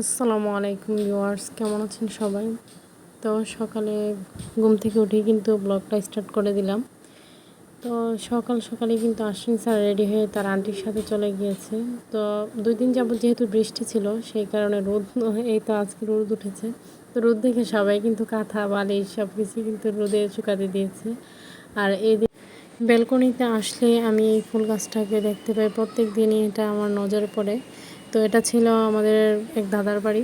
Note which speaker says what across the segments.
Speaker 1: আসসালামু আলাইকুম ভিউয়ার্স, কেমন আছেন সবাই? তো সকালে ঘুম থেকে উঠেই কিন্তু ব্লগটা স্টার্ট করে দিলাম। তো সকাল সকালে কিন্তু আশ্বিন স্যার রেডি হয়ে তার আন্টির সাথে চলে গিয়েছে। তো দুই দিন যাবত যেহেতু বৃষ্টি ছিল, সেই কারণে রোদ এই তো আজকে রোদ উঠেছে। তো রোদ দেখে সবাই কিন্তু কাঁথা বালিশ সব কিছু কিন্তু রোদে শুকাতে দিয়েছে। আর এই ব্যালকনিতে আসলে আমি এই ফুল গাছটাকে দেখতে পাই। প্রত্যেক দিনই এটা আমার নজরে পড়ে। তো এটা ছিল আমাদের এক দাদার বাড়ি।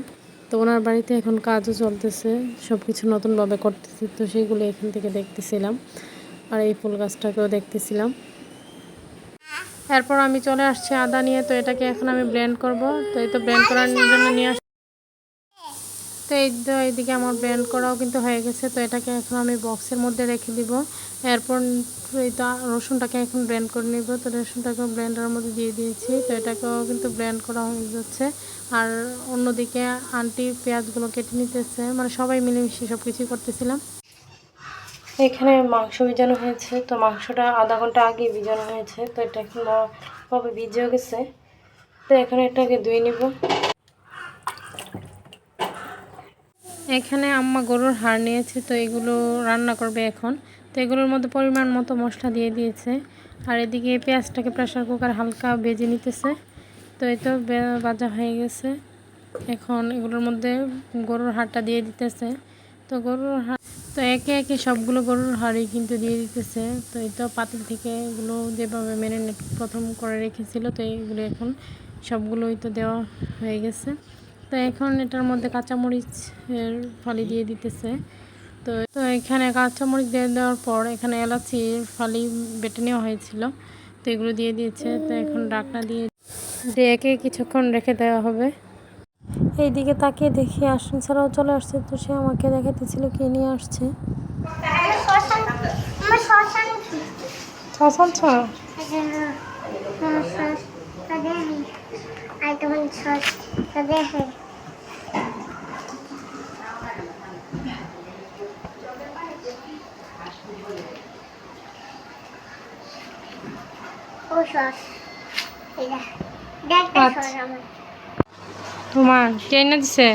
Speaker 1: তো ওনার বাড়িতে এখন কাজও চলতেছে সব কিছু নতুনভাবে করতেছে, তো সেইগুলো এখান থেকে দেখতেছিলাম আর এই ফুল গাছটাকেও দেখতেছিলাম। এরপর আমি চলে আসছি আদা নিয়ে, তো এটাকে এখন আমি ব্লেন্ড করব। তো এই তো ব্লেন্ড করার জন্য নিয়ে তো এই তো এইদিকে আমার ব্লেন্ড করাও কিন্তু হয়ে গেছে, তো এটাকে এখন আমি বক্সের মধ্যে রেখে দিব। এরপর এই তো রসুনটাকে এখন ব্লেন্ড করে নিব। তো রসুনটাকে ব্লেন্ডারের মধ্যে দিয়ে দিয়েছি। তো এটাকেও কিন্তু ব্লেন্ড করা হয়ে যাচ্ছে। আর অন্যদিকে আন্টি পেঁয়াজগুলো কেটে নিতেছে। মানে সবাই মিলেমিশে সব কিছুই করতেছিলাম। এখানে মাংস ভিজানো হয়েছে। তো মাংসটা আধা ঘণ্টা আগে ভিজানো হয়েছে। তো এটা এখন কবে ভিজেও গেছে। তো এখানে এটাকে ধুয়ে নিব। এখানে আম্মা গরুর হাড় নিয়েছে, তো এগুলো রান্না করবে এখন। তো এগুলোর মধ্যে পরিমাণ মতো মশলা দিয়ে দিয়েছে। আর এদিকে পেঁয়াজটাকে প্রেশার কুকার হালকা ভেজে নিতেছে। তো এই তো বাজা হয়ে গেছে। এখন এগুলোর মধ্যে গরুর হাড়টা দিয়ে দিতেছে। তো গরুর হাড় তো একে একে সবগুলো গরুর হাড়ই কিন্তু দিয়ে দিতেছে। তো এই তো পাতিল থেকে এগুলো যেভাবে মেরিনেট প্রথম করে রেখেছিল, তো এইগুলো এখন সবগুলোই তো দেওয়া হয়ে গেছে। তো এখন এটার মধ্যে কাঁচামরিচ এর ফালি দিয়ে দিতেছে। তো তো এখানে কাঁচামরিচ দিয়ে দেওয়ার পর এখানে এলাচি ফালি বেটে নেওয়া হয়েছিল। তো এগুলো দিয়ে দিয়েছে। তো এখন ডাকনা দিয়ে একে কিছুক্ষণ রেখে দেওয়া হবে। এইদিকে তাকিয়ে দেখি আসন ছাড়াও চলে আসছে। তো সে আমাকে দেখাতেছিল কে নিয়ে আসছে।
Speaker 2: সস
Speaker 1: আচ্ছা। তোমার কে এনে দিছে?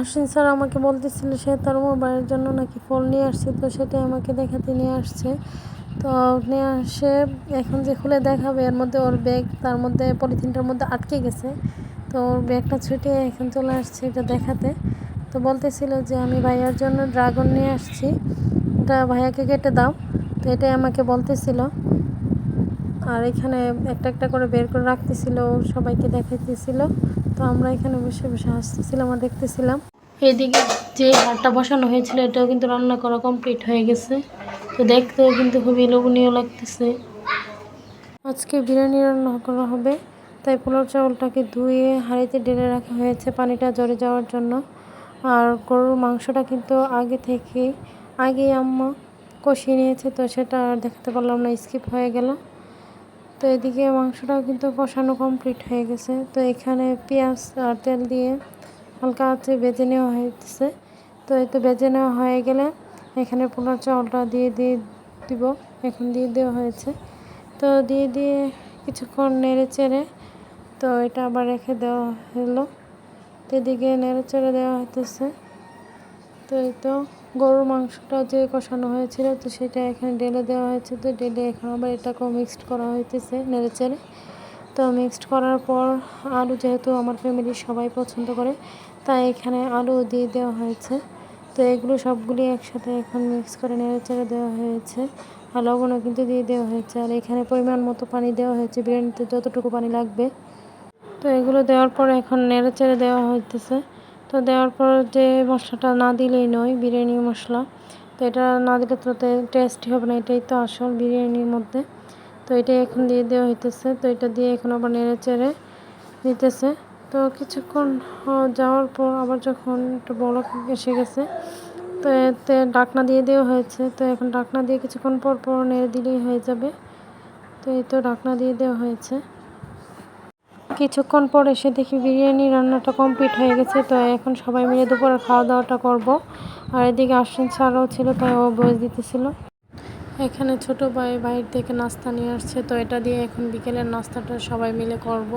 Speaker 1: আশ্বিন স্যার আমাকে বলতেছিল সে তার মোবাইলের জন্য নাকি ফোন নিয়ে আসছে তো সেটাই আমাকে দেখাতে নিয়ে আসছে। তো নিয়ে আসে এখন যে খুলে দেখাবে এর মধ্যে ওর ব্যাগ তার মধ্যে পলিথিনটার মধ্যে আটকে গেছে। তো ওর ব্যাগটা ছুটে এখন চলে আসছে এটা দেখাতে। তো বলতেছিল যে আমি ভাইয়ার জন্য ড্রাগন নিয়ে আসছি। এটা ভাইয়াকে কেটে দাও। তো এটাই আমাকে বলতেছিল। আর এখানে একটা একটা করে বের করে রাখতেছিল, সবাইকে দেখাইতেছিল। তো আমরা এখানে বসে বসে হাসতেছিলাম আর দেখতেছিলাম। এদিকে যে হাড়টা বসানো হয়েছিল, এটাও কিন্তু রান্না করা কমপ্লিট হয়ে গেছে। তো দেখতেও কিন্তু খুবই লোভনীয় লাগতেছে। আজকে বিরিয়ানি রান্না করা হবে। তাই পোলাও চাউলটাকে ধুয়ে হাঁড়িতে ঢেলে রাখা হয়েছে পানিটা জড়ে যাওয়ার জন্য। আর গরুর মাংসটা কিন্তু আগে থেকে আগে আম্মা কষিয়ে নিয়েছে, তো সেটা আর দেখাতে পারলাম না স্কিপ হয়ে গেল। তো এদিকে মাংসটাও কিন্তু কষানো কমপ্লিট হয়ে গেছে। তো এখানে পেঁয়াজ আর তেল দিয়ে হালকা আছে বেজে নেওয়া হয়েছে তো এই তো বেজে নেওয়া হয়ে গেলে এখানে পোলার চাউলটা দিয়ে দিয়ে দিব, এখন দিয়ে দেওয়া হয়েছে। তো দিয়ে দিয়ে কিছুক্ষণ নেড়ে চেড়ে, তো এটা আবার রেখে দেওয়া হলো। তো এদিকে নেড়ে চেড়ে দেওয়া হইতেছে। তো এই তো গরুর মাংসটা যে কষানো হয়েছিল, তো সেটা এখানে ডেলে দেওয়া হয়েছে। তো ডেলে এখন আবার এটাকেও মিক্সড করা হইতেছে নেড়ে চেড়ে। তো মিক্সড করার পর আলু যেহেতু আমার ফ্যামিলির সবাই পছন্দ করে, তাই এখানে আলু দিয়ে দেওয়া হয়েছে। তো এগুলো সবগুলি একসাথে এখন মিক্স করে নেড়ে চেড়ে দেওয়া হয়েছে। আর লবণও কিন্তু দিয়ে দেওয়া হয়েছে। আর এখানে পরিমাণ মতো পানি দেওয়া হয়েছে, বিরিয়ানিতে যতটুকু পানি লাগবে। তো এগুলো দেওয়ার পর এখন নেড়ে চেড়ে দেওয়া হইতেছে। তো দেওয়ার পর যে মশলাটা না দিলেই নয়, বিরিয়ানি মশলা। তো এটা না দিলে তো টেস্টি হবে না, এটাই তো আসল বিরিয়ানির মধ্যে। তো এটা এখন দিয়ে দেওয়া হইতেছে, তো এটা দিয়ে এখন আবার নেড়ে চেড়ে নিতেছে। তো কিছুক্ষণ যাওয়ার পর আবার যখন একটু বড় এসে গেছে, তো এতে ডাকনা দিয়ে দেওয়া হয়েছে। তো এখন ডাকনা দিয়ে কিছুক্ষণ পর পর নেড়ে দিলেই হয়ে যাবে। তো এই তো ডাকনা দিয়ে দেওয়া হয়েছে। কিছুক্ষণ পর এসে দেখি বিরিয়ানি রান্নাটা কমপ্লিট হয়ে গেছে, তো এখন সবাই মিলে দুপুরে খাওয়া দাওয়াটা করব। আর এদিকে আশ্বিন ছাড়াও ছিল, তাই ও বয়স দিতেছিল। এখানে ছোট ভাই বাইরে থেকে নাস্তা নিয়ে আসছে, তো এটা দিয়ে এখন বিকেলের নাস্তাটা সবাই মিলে করব।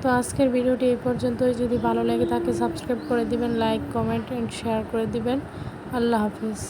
Speaker 1: তো আজকের ভিডিওটি এই পর্যন্তই। যদি ভালো লাগে তাকে সাবস্ক্রাইব করে দিবেন, লাইক, কমেন্ট অ্যান্ড শেয়ার করে দিবেন। আল্লাহ হাফিজ।